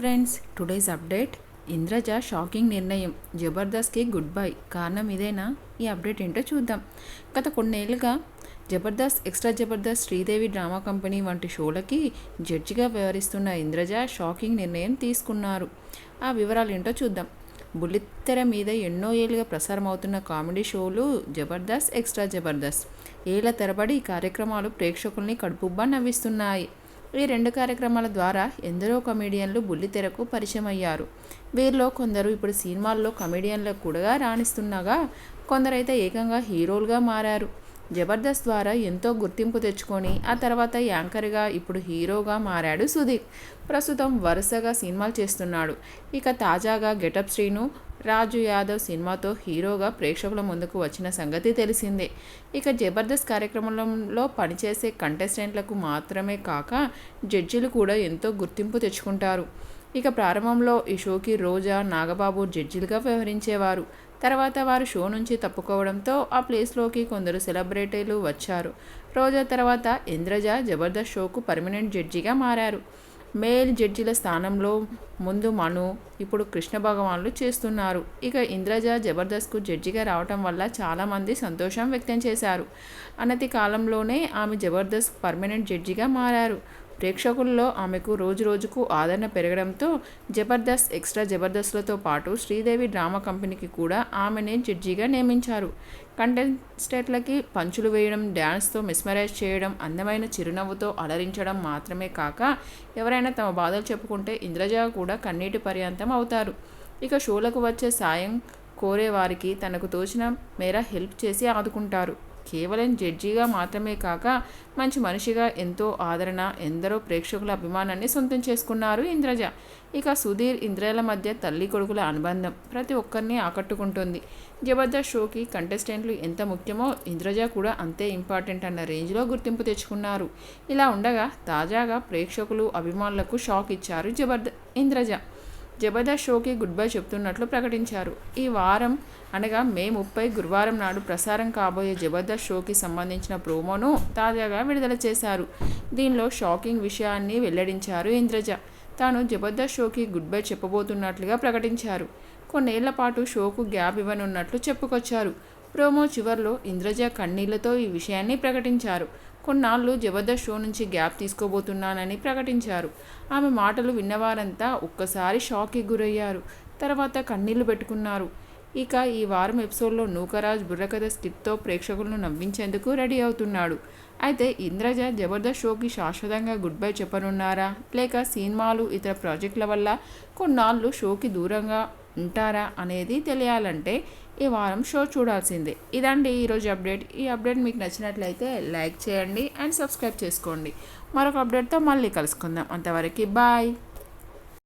Friends today's update. Indraja shocking నిర్ణయం. జబర్దస్త్కి good bye కారణం ఇదేనా? ఈ అప్డేట్ ఏంటో చూద్దాం. గత కొన్నేళ్ళుగా Jabardasth extra Jabardasth Sridevi drama company వంటి షోలకి జడ్జిగా వ్యవహరిస్తున్న ఇంద్రజ షాకింగ్ నిర్ణయం తీసుకున్నారు. ఆ వివరాలు ఏంటో చూద్దాం. బుల్లితెర మీద ఎన్నో ఏళ్ళుగా ప్రసారం అవుతున్న కామెడీ షోలు జబర్దస్త్ ఎక్స్ట్రా జబర్దస్త్. ఏళ్ళ తరబడి ఈ కార్యక్రమాలు ప్రేక్షకుల్ని కడుపుబ్బా నవ్విస్తున్నాయి. ఈ రెండు కార్యక్రమాల ద్వారా ఎందరో కమెడియన్లు బుల్లితెరకు పరిచయం అయ్యారు వీరిలో కొందరు ఇప్పుడు సినిమాల్లో కమెడియన్లకు కూడా రాణిస్తుండగా కొందరైతే ఏకంగా హీరోలుగా మారారు. జబర్దస్త్ ద్వారా ఎంతో గుర్తింపు తెచ్చుకొని ఆ తర్వాత యాంకర్గా ఇప్పుడు హీరోగా మారాడు సుధీర్ ప్రస్తుతం వరుసగా సినిమాలు చేస్తున్నాడు. ఇక తాజాగా గెటప్ శ్రీను రాజు యాదవ్ సినిమాతో హీరోగా ప్రేక్షకుల ముందుకు వచ్చిన సంగతి తెలిసిందే. ఇక జబర్దస్త్ కార్యక్రమంలో పనిచేసే కంటెస్టెంట్లకు మాత్రమే కాక జడ్జిలు కూడా ఎంతో గుర్తింపు తెచ్చుకుంటారు. ఇక ప్రారంభంలో ఈ షోకి రోజా నాగబాబు జడ్జిలుగా వ్యవహరించేవారు. తర్వాత వారు షో నుంచి తప్పుకోవడంతో ఆ ప్లేస్లోకి కొందరు సెలబ్రిటీలు వచ్చారు. రోజా తర్వాత ఇంద్రజ జబర్దస్త్ షోకు పర్మనెంట్ జడ్జిగా మారారు. మేల్ జడ్జిల స్థానంలో ముందు మను ఇప్పుడు కృష్ణ భగవాన్లు చేస్తున్నారు. ఇక ఇంద్రజ జబర్దస్త్కు జడ్జిగా రావటం వల్ల చాలామంది సంతోషం వ్యక్తం చేశారు. అనతి కాలంలోనే ఆమె జబర్దస్త్ పర్మనెంట్ జడ్జిగా మారారు. ప్రేక్షకుల్లో ఆమెకు రోజు రోజుకు ఆదరణ పెరగడంతో జబర్దస్త్ ఎక్స్ట్రా జబర్దస్త్లతో పాటు శ్రీదేవి డ్రామా కంపెనీకి కూడా ఆమెనే జడ్జిగా నియమించారు. కంటెస్టెంట్లకి పంచులు వేయడం డ్యాన్స్తో మిస్మరైజ్ చేయడం అందమైన చిరునవ్వుతో అలరించడం మాత్రమే కాక ఎవరైనా తమ బాధలు చెప్పుకుంటే ఇంద్రజ కూడా కన్నీటి పర్యంతం అవుతారు. ఇక షోలకు వచ్చే సాయం కోరే వారికి తనకు తోచిన మేర హెల్ప్ చేసి ఆదుకుంటారు. కేవలం జడ్జిగా మాత్రమే కాక మంచి మనిషిగా ఎంతో ఆదరణ ఎందరో ప్రేక్షకుల అభిమానాన్ని సొంతం చేసుకున్నారు ఇంద్రజ. ఇక సుధీర్ ఇంద్రజల మధ్య తల్లి కొడుకుల అనుబంధం ప్రతి ఒక్కరిని ఆకట్టుకుంటుంది. జబర్దస్త్ షోకి కంటెస్టెంట్లు ఎంత ముఖ్యమో ఇంద్రజ కూడా అంతే ఇంపార్టెంట్ అన్న రేంజ్లో గుర్తింపు తెచ్చుకున్నారు. ఇలా ఉండగా తాజాగా ప్రేక్షకులు అభిమానులకు షాక్ ఇచ్చారు జబర్ద ఇంద్రజ. జబర్దస్త్ షోకి గుడ్ బై చెప్తున్నట్లు ప్రకటించారు. ఈ వారం అనగా మే ముప్పై గురువారం నాడు ప్రసారం కాబోయే జబర్దస్త్ షోకి సంబంధించిన ప్రోమోను తాజాగా విడుదల చేశారు. దీనిలో షాకింగ్ విషయాన్ని వెల్లడించారు ఇంద్రజ. తాను జబర్దస్త్ షోకి గుడ్ బై చెప్పబోతున్నట్లుగా ప్రకటించారు. కొన్నేళ్ళ పాటు షోకు గ్యాప్ ఇవ్వనున్నట్లు చెప్పుకొచ్చారు. ప్రోమో చివర్లో ఇంద్రజ కన్నీళ్ళతో ఈ విషయాన్ని ప్రకటించారు. కొన్నాళ్ళు జబర్దస్త్ షో నుంచి గ్యాప్ తీసుకోబోతున్నానని ప్రకటించారు. ఆమె మాటలు విన్నవారంతా ఒక్కసారి షాక్కి గురయ్యారు. తర్వాత కన్నీళ్ళు పెట్టుకున్నారు. ఇక ఈ వారం ఎపిసోడ్లో నూకరాజ్ బుర్రకథ స్కిట్తో ప్రేక్షకులను నవ్వించేందుకు రెడీ అవుతున్నాడు. అయితే ఇంద్రజ జబర్దస్త్ షోకి శాశ్వతంగా గుడ్ బై చెప్పనున్నారా? లేక సినిమాలు ఇతర ప్రాజెక్టుల వల్ల కొన్నాళ్ళు షోకి దూరంగా ఉంటారా అనేది తెలియాలంటే ఈ వారం షో చూడాల్సిందే. ఇదండి ఈరోజు అప్డేట్. ఈ అప్డేట్ మీకు నచ్చినట్లయితే లైక్ చేయండి అండ్ సబ్స్క్రైబ్ చేసుకోండి. మరొక అప్డేట్తో మళ్ళీ కలుసుకుందాం. అంతవరకు బాయ్.